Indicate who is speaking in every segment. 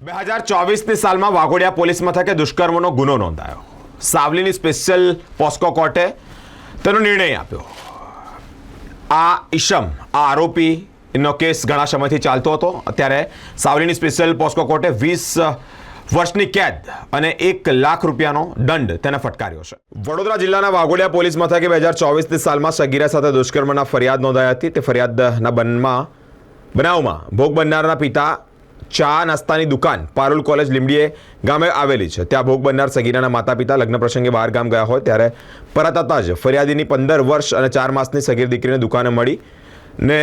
Speaker 1: બે હજાર ચોવીસની સાલમાં વાઘોડિયા પોલીસ મથકે દુષ્કર્મનો ગુનો નોંધાયો. સાવલીની સ્પેશિયલ પોસ્કો કોર્ટે તેનો નિર્ણય આપ્યો. આ ઈશમ, આ આરોપીનો કેસ ઘણા સમયથી ચાલતો હતો. અત્યારે સાવલીની સ્પેશિયલ પોસ્કો કોર્ટે વીસ વર્ષની કેદ અને એક લાખ રૂપિયાનો દંડ તેને ફટકાર્યો છે. વડોદરા જિલ્લાના વાઘોડિયા પોલીસ મથકે બે હજાર ચોવીસની સાલમાં સગીરા સાથે દુષ્કર્મના ફરિયાદ નોંધાઈ હતી. તે ફરિયાદના બનમાં, બનાવમાં ભોગ બનનારના પિતા ચા નાસ્તાની દુકાન પારુલ કોલેજ લીમડીએ ગામે આવેલી છે. ત્યાં ભોગ બનનાર સગીરાના માતા પિતા લગ્ન પ્રસંગે બહાર ગામ ગયા હોય ત્યારે પરત હતા જ ફરિયાદીની પંદર વર્ષ અને ચાર માસની સગીર દીકરીને દુકાને મળી ને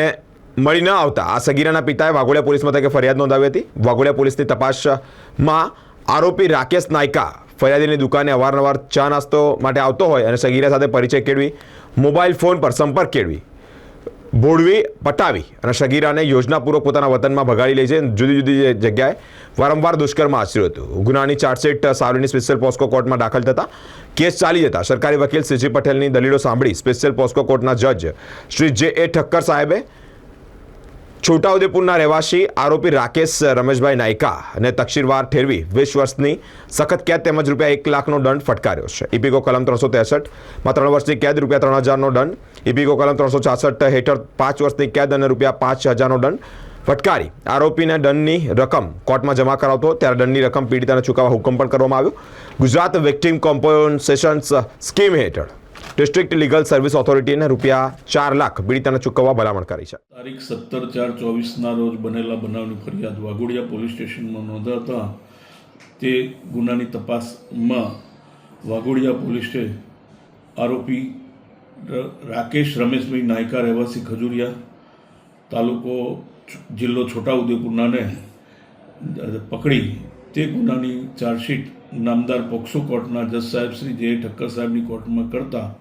Speaker 1: મળી ન આવતા આ સગીરાના પિતાએ વાઘોડિયા પોલીસ મથકે ફરિયાદ નોંધાવી હતી. વાઘોડિયા પોલીસની તપાસમાં આરોપી રાકેશ નાયકા ફરિયાદીની દુકાને અવારનવાર ચા નાસ્તો માટે આવતો હોય અને સગીરા સાથે પરિચય કેળવી, મોબાઈલ ફોન પર સંપર્ક કેળવી. ભોળવી પટાવી અને શગીરાને યોજનાપૂર્વક પોતાના વતનમાં ભગાડી લે છે. જુદી જુદી જગ્યાએ વારંવાર દુષ્કર્મ આચર્યું હતું. ગુનાની ચાર્જશીટ સાવલીની સ્પેશિયલ પોસ્કો કોર્ટમાં દાખલ થતા કેસ ચાલી જતા સરકારી વકીલ સીજી પટેલની દલીલો સાંભળી સ્પેશિયલ પોસ્કો કોર્ટના જજ શ્રી જે એ ઠક્કર સાહેબે છોટાઉદેપુરના રહેવાસી આરોપી રાકેશ રમેશભાઈ નાયકા અને તકશીરવાર ઠેરવી વીસ વર્ષની સખત કેદ તેમજ રૂપિયા એક લાખનો દંડ ફટકાર્યો છે. ઇપીકો કલમ ત્રણસો ત્રેસઠમાં ત્રણ વર્ષની કેદ, રૂપિયા ત્રણ હજારનો દંડ. ઇપીકો કલમ ત્રણસો છાસઠ હેઠળ પાંચ વર્ષની કેદ અને રૂપિયા પાંચ હજારનો દંડ ફટકારી. આરોપીને દંડની રકમ કોર્ટમાં જમા કરાવતો ત્યારે દંડની રકમ પીડિતાને ચૂકવવા હુકમ પણ કરવામાં આવ્યો. ગુજરાત વિક્ટીમ કોમ્પન્સેશન્સ સ્કીમ હેઠળ ડિસ્ટ્રિક્ટ લીગલ સર્વિસ ઓથોરિટીને રૂપિયા ચાર લાખ પીડિતાને ચૂકવવા ભલામણ કરી છે.
Speaker 2: તારીખ સત્તર ચાર ચોવીસના રોજ બનેલા બનાવની ફરિયાદ વાઘોડિયા પોલીસ સ્ટેશનમાં નોંધાતા તે ગુનાની તપાસમાં વાઘોડિયા પોલીસે આરોપી રાકેશ રમેશભાઈ નાયકા રહેવાસી ખજુરિયા તાલુકો જિલ્લો છોટાઉદેપુરનાને પકડી તે ગુનાની ચાર્જશીટ નામદાર પોક્સો કોર્ટના જજ સાહેબ શ્રી જે ઠક્કર સાહેબની કોર્ટમાં કરતા,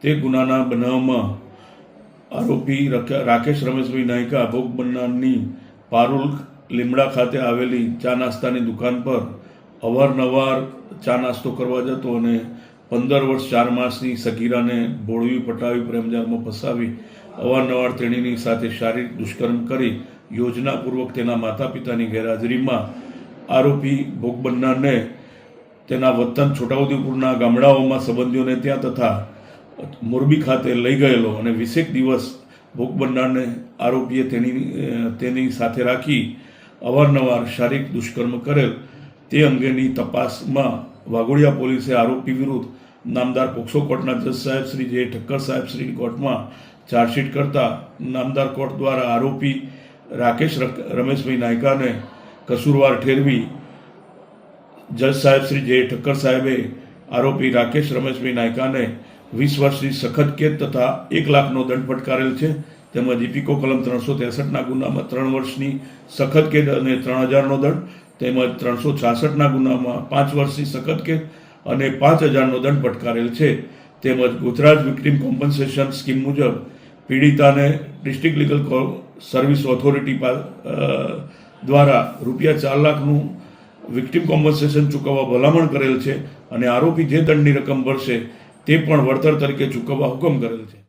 Speaker 2: તે ગુનાના બનાવમાં આરોપી રક- રાકેશ રમેશભાઈ નાયકા, ભોગ બનનારની પારુલ લીમડા ખાતે આવેલી ચા નાસ્તાની દુકાન પર અવારનવાર ચા નાસ્તો કરવા જતો અને પંદર વર્ષ ચાર માસની સગીરાને ભોળવી પટાવી પ્રેમજાળમાં ફસાવી, અવારનવાર તેણીની સાથે શારીરિક દુષ્કર્મ કરી યોજનાપૂર્વક તેના માતા પિતાની ગેરહાજરીમાં આરોપી ભોગ બનનારને તેના વતન છોટાઉદેપુરના ગામડાઓમાં સંબંધીઓને ત્યાં તથા મોરબી ખાતે લઈ ગયેલો અને વીસેક દિવસ ભોગ બનનારને આરોપીએ તેની તેની સાથે રાખી અવારનવાર શારીરિક દુષ્કર્મ કરેલ તે અંગેની તપાસમાં વાઘોડિયા પોલીસે આરોપી વિરુદ્ધ નામદાર પોક્સો કોર્ટના જજ સાહેબ શ્રી જે ઠક્કર સાહેબ શ્રી કોર્ટમાં ચાર્જશીટ કરતા નામદાર કોર્ટ દ્વારા આરોપી રાકેશ રક- રમેશભાઈ નાયકાને કસૂરવાર ઠેરવી જજ સાહેબ શ્રી જે ઠક્કર સાહેબે આરોપી રાકેશ રમેશભાઈ નાયકાને વીસ વર્ષની સખત કેદ તથા એક લાખનો દંડ ફટકારેલ છે. તેમજ ઇપિકો કલમ ત્રણસો ત્રેસઠના ગુનામાં ત્રણ વર્ષની સખત કેદ અને ત્રણ હજારનો દંડ. તેમજ ત્રણસો છાસઠના ગુનામાં પાંચ વર્ષની સખત કેદ અને પાંચ હજારનો દંડ ફટકારેલ છે. તેમજ ગુજરાત વિક્ટીમ કોમ્પન્સેશન સ્કીમ મુજબ પીડિતાને ડિસ્ટ્રિક્ટ લીગલ સર્વિસ ઓથોરિટી દ્વારા રૂપિયા ચાર લાખનું વિક્ટીમ કોમ્પન્સેશન ચૂકવવા ભલામણ કરેલ છે અને આરોપી જે દંડની રકમ ભરશે તે પણ વળતર તરીકે ચૂકવવા હુકમ કરેલ છે.